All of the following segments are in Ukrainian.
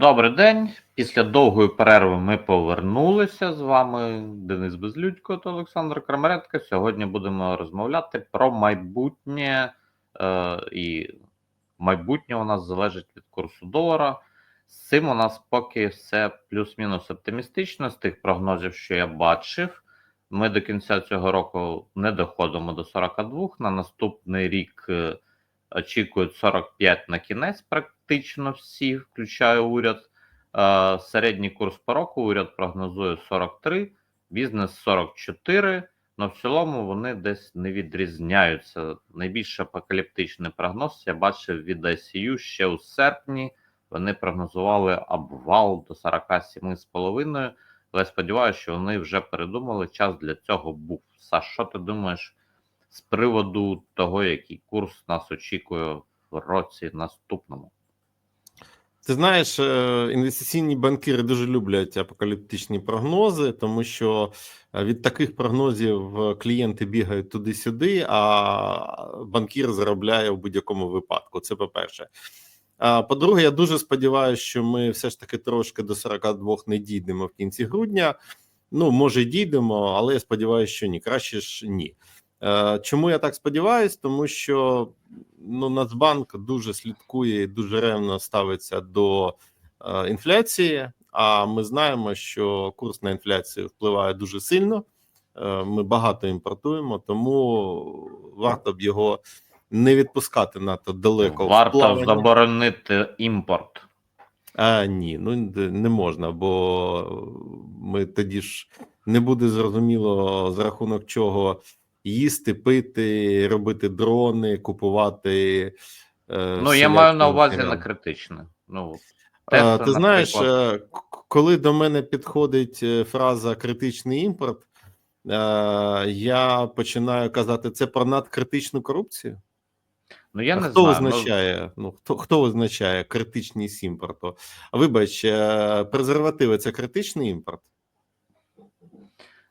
Добрий день. Після довгої перерви ми повернулися з вами. Денис Безлюдько та Олександр Крамаренко. Сьогодні будемо розмовляти про майбутнє, е, і майбутнє у нас залежить від курсу долара. З цим у нас поки все плюс-мінус оптимістично з тих прогнозів, що я бачив. Ми до кінця цього року не доходимо до 42. На наступний рік е, очікують 45 на кінець, практично всі, включаю уряд. Е, Середній курс по року уряд прогнозує 43, бізнес 44. але в цілому вони десь не відрізняються. Найбільш апокаліптичний прогноз я бачив від ICU ще у серпні. Вони прогнозували обвал до 47,5. Але сподіваюся, що вони вже передумали. Час для цього був. Саш, що ти думаєш з приводу того, який курс нас очікує в році наступному? Ти знаєш, е, інвестиційні банкіри дуже люблять апокаліптичні прогнози, тому що е, від таких прогнозів е, клієнти бігають туди-сюди, а банкір заробляє в будь-якому випадку. Це по-перше. А по-друге, я дуже сподіваюся, що ми все ж таки трошки до 42 не дійдемо в кінці грудня. Ну, може, дійдемо, але я сподіваюся, що ні. Краще ж ні. Е, Чому я так сподіваюся? Тому що ну, Нацбанк дуже слідкує і дуже ревно ставиться до е, інфляції. А ми знаємо, що курс на інфляцію впливає дуже сильно. Е, Ми багато імпортуємо, тому варто б його не відпускати надто далеко. Варто плавання. заборонити імпорт. А, ні, ну не можна, бо ми тоді ж не буде зрозуміло за рахунок чого їсти, пити, робити дрони, купувати. Е, Ну, я маю на увазі на критичне. Ну, А, Тесла, ти знаєш, наприклад. е, коли до мене підходить е, фраза критичний імпорт, е, я починаю казати це про надкритичну корупцію. ну я а не хто знаю. ну. Ну хто хто визначає критичність імпорту? Вибач, е, презервативи це критичний імпорт.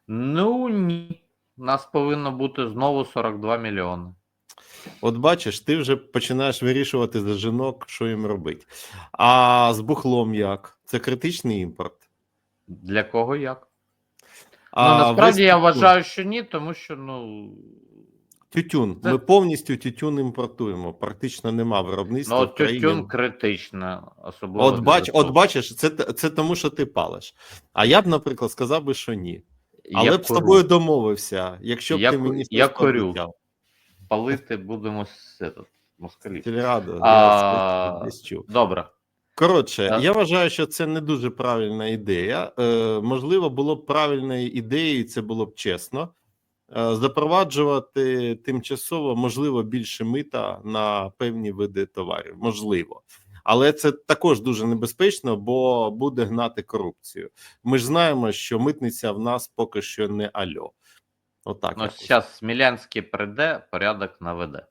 Ну ні. Нас повинно бути знову 42 мільйони. От бачиш, ти вже починаєш вирішувати за жінок, що їм робити. А з бухлом як? Це критичний імпорт. Для кого як? А ну насправді я вважаю, що ні, тому що ну. тютюн. Це- Ми повністю тютюн імпортуємо. Практично нема виробництва. Ну, тютюн критично, особливо. От бач, от бачиш, це, це тому, що ти палиш. А я б, наприклад, сказав би, що ні. Але я б з тобою домовився, якщо б Я ти мені я курю. палити будемо з москалів. А. Добре. Коротше, Так. я вважаю, що це не дуже правильна ідея. Е, можливо, було б правильною ідеєю, і це було б чесно. е, Запроваджувати тимчасово, можливо, більше мита на певні види товарів. Можливо. Але це також дуже небезпечно, бо буде гнати корупцію. Ми ж знаємо, що митниця в нас поки що не альо. Отак. Ну, зараз Смілянський прийде, порядок наведе.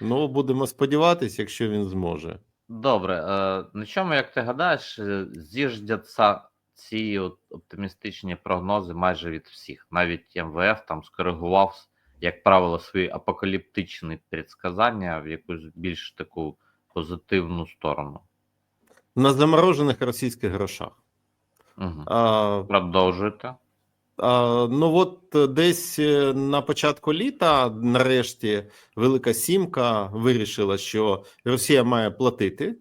ну будемо сподіватися, якщо він зможе. Добре, е, на чому, як ти гадаєш, е, зіждяться ці от оптимістичні прогнози майже від всіх. Навіть МВФ там скоригував, як правило, свої апокаліптичні предсказання в якусь більш таку позитивну сторону. На заморожених російських грошах. Угу. А, Продовжуйте. А, ну от е, десь е, на початку літа, нарешті, Велика Сімка вирішила, що Росія має платити,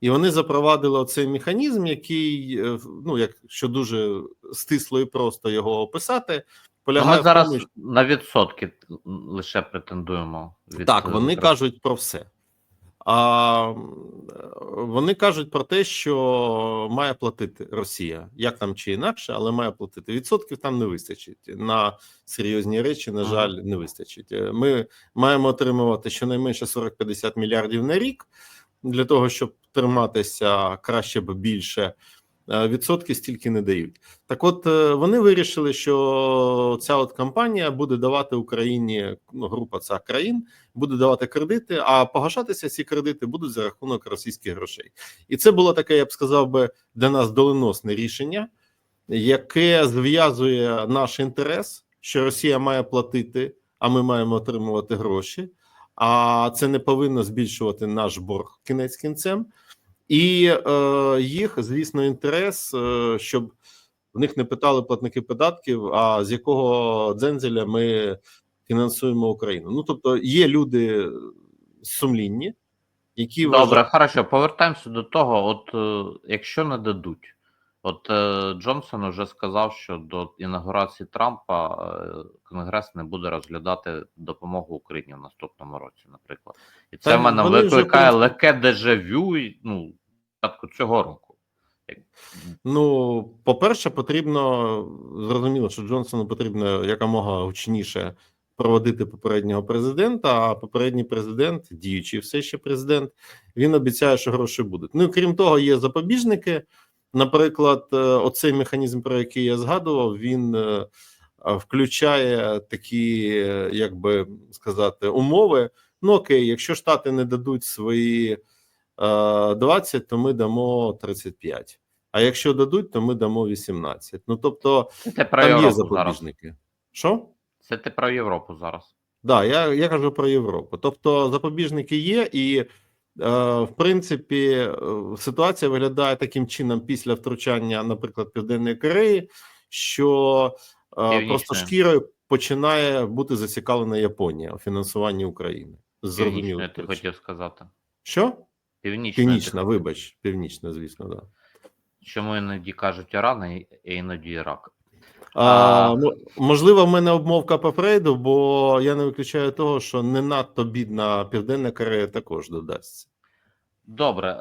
і вони запровадили цей механізм, який, е, ну якщо дуже стисло і просто його описати, полягає ми зараз тому, що на відсотки лише претендуємо. Від, так, вони кажуть про все. А вони кажуть про те, що має платити Росія, як там чи інакше, але має платити. Відсотків там не вистачить. На серйозні речі, на жаль, не вистачить. Е, Ми маємо отримувати щонайменше 40-50 мільярдів на рік для того, щоб триматися краще б більше. Е, Відсотки стільки не дають. Так, от е, вони вирішили, що ця от компанія буде давати Україні ну, група ця країн буде давати кредити, а погашатися ці кредити будуть за рахунок російських грошей. І це було таке, я б сказав би, для нас доленосне рішення, яке зв'язує наш інтерес, що Росія має платити, а ми маємо отримувати гроші. А це не повинно збільшувати наш борг кінець кінцем. І е, їх, звісно, інтерес, е, щоб в них не питали платники податків, а з якого дзензеля ми фінансуємо Україну. Ну тобто, є люди сумлінні, які Добре, вважають- хорошо, повертаємося до того, от е, якщо не дадуть. От е, Джонсон вже сказав, що до інаугурації Трампа е, Конгрес не буде розглядати допомогу Україні в наступному році, наприклад. І це Та в мене вже, викликає в легке дежавю ну, початку цього року. Ну, по-перше, потрібно зрозуміло, що Джонсону потрібно якомога гучніше проводити попереднього президента. А попередній президент, діючий все ще президент, він обіцяє, що гроші будуть. Ну крім того, є запобіжники. Наприклад, е, оцей механізм, про який я згадував, він е, включає такі, е, як би сказати, умови. Ну окей, якщо штати не дадуть свої е, 20, то ми дамо 35. А якщо дадуть, то ми дамо 18. Ну тобто Це про там є Європу зараз. запобіжники. Що? Це ти про Європу зараз. Да, я, я кажу про Європу. Тобто запобіжники є, і е, в принципі е, ситуація виглядає таким чином після втручання, наприклад, Південної Кореї, що е, просто шкірою починає бути зацікавлена Японія у фінансуванні України. з зрозумілих ти хотів сказати. Що? Північною. Північна, вибач, північна, звісно, да. Чому іноді кажуть Іран, і іноді Ірак. А, можливо, в мене обмовка по Фрейду, бо я не виключаю того, що не надто бідна Південна Корея також додасться. Добре, е,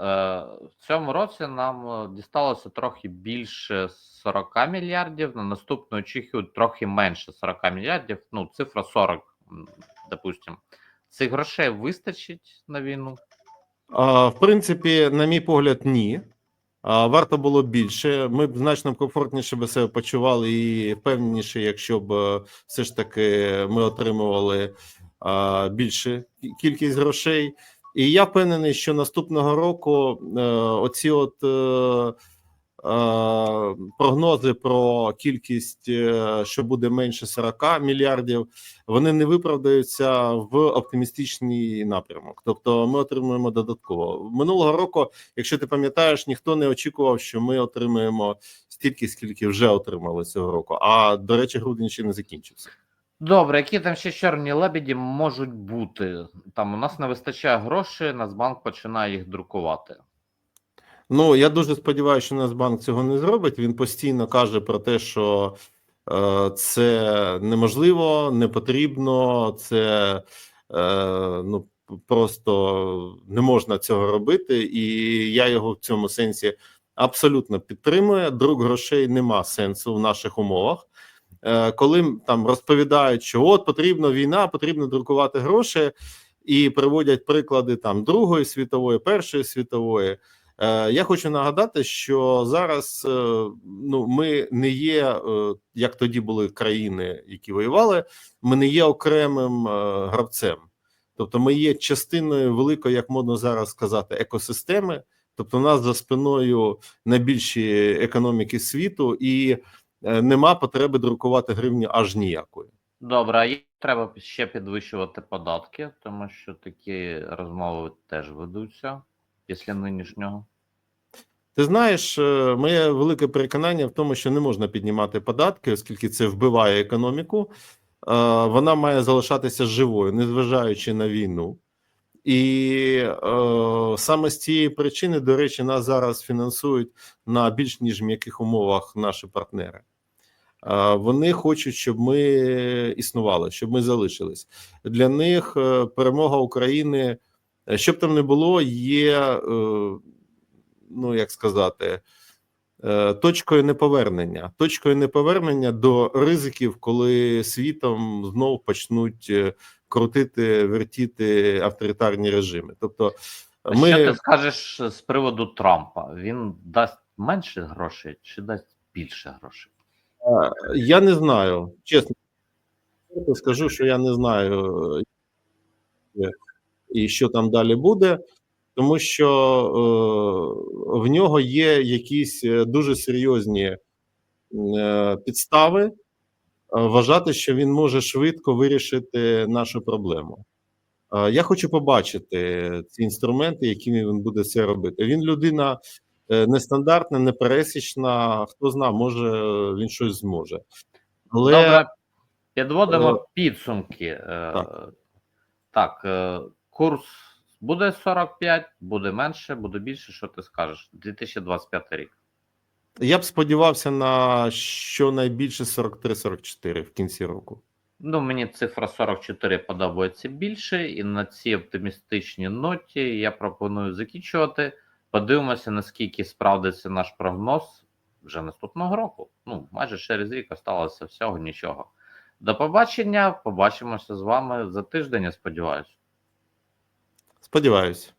в цьому році нам е, дісталося трохи більше 40 мільярдів. На наступну очікую трохи менше 40 мільярдів. Ну, цифра 40, допустимо. Цих грошей вистачить на війну. В принципі, на мій погляд, ні. Варто було більше. Ми б значно комфортніше би себе почували і впевненіше, якщо б е, все ж таки ми отримували більше кількість грошей. І я впевнений, що наступного року е, оці от е, прогнози про кількість, е, що буде менше 40 мільярдів, вони не виправдаються в оптимістичний напрямок. Тобто, ми отримуємо додатково минулого року. Якщо ти пам'ятаєш, ніхто не очікував, що ми отримаємо стільки, скільки вже отримали цього року. А до речі, грудень ще не закінчився. Добре, які там ще чорні лебеді можуть бути? Там у нас не вистачає грошей, Нацбанк починає їх друкувати. Ну я дуже сподіваюся, що Нацбанк цього не зробить. Він постійно каже про те, що е, це неможливо, не потрібно, це е, ну просто не можна цього робити, і я його в цьому сенсі абсолютно підтримую. Друк грошей нема сенсу в наших умовах. Е, коли там розповідають, що от потрібна війна, потрібно друкувати гроші, і приводять приклади там Другої світової, Першої світової. Е, Я хочу нагадати, що зараз е, ну ми не є е, як тоді були країни, які воювали. Ми не є окремим гравцем, тобто ми є частиною великої, як модно зараз сказати, екосистеми. Тобто, у нас за спиною найбільші економіки світу, і нема потреби друкувати гривні аж ніякої. Добре, а їм треба ще підвищувати податки, тому що такі розмови теж ведуться після нинішнього. Ти знаєш, е, моє велике переконання в тому, що не можна піднімати податки, оскільки це вбиває економіку. Е, Вона має залишатися живою, незважаючи на війну. І е, саме з цієї причини, до речі, нас зараз фінансують на більш ніж м'яких умовах наші партнери. Е, Вони хочуть, щоб ми існували, щоб ми залишились. Для них е, перемога України, щоб там не було, є. Ну як сказати, е, точкою неповернення, точкою неповернення до ризиків, коли світом знов почнуть е, крутити, вертіти авторитарні режими. Тобто, А Що ти скажеш з приводу Трампа? Він дасть менше грошей чи дасть більше грошей? я не знаю, чесно скажу, що я не знаю, е, і що там далі буде. Тому що е, в нього є якісь е, дуже серйозні е, підстави е, вважати, що він може швидко вирішити нашу проблему. Е, Я хочу побачити ці інструменти, якими він буде це робити. Він людина е, нестандартна, непересічна. Хто знає, може він щось зможе. Але Добре, підводимо підсумки. Так. Так, курс буде 45, буде менше, буде більше. Що ти скажеш? 2025 рік. я б сподівався на щонайбільше 43-44 в кінці року. Ну, мені цифра 44 подобається більше, і на цій оптимістичній ноті я пропоную закінчувати. Подивимося, наскільки справдиться наш прогноз вже наступного року. Ну, майже через рік осталося всього нічого. До побачення. Побачимося з вами за тиждень, я сподіваюся. Сподіваюсь.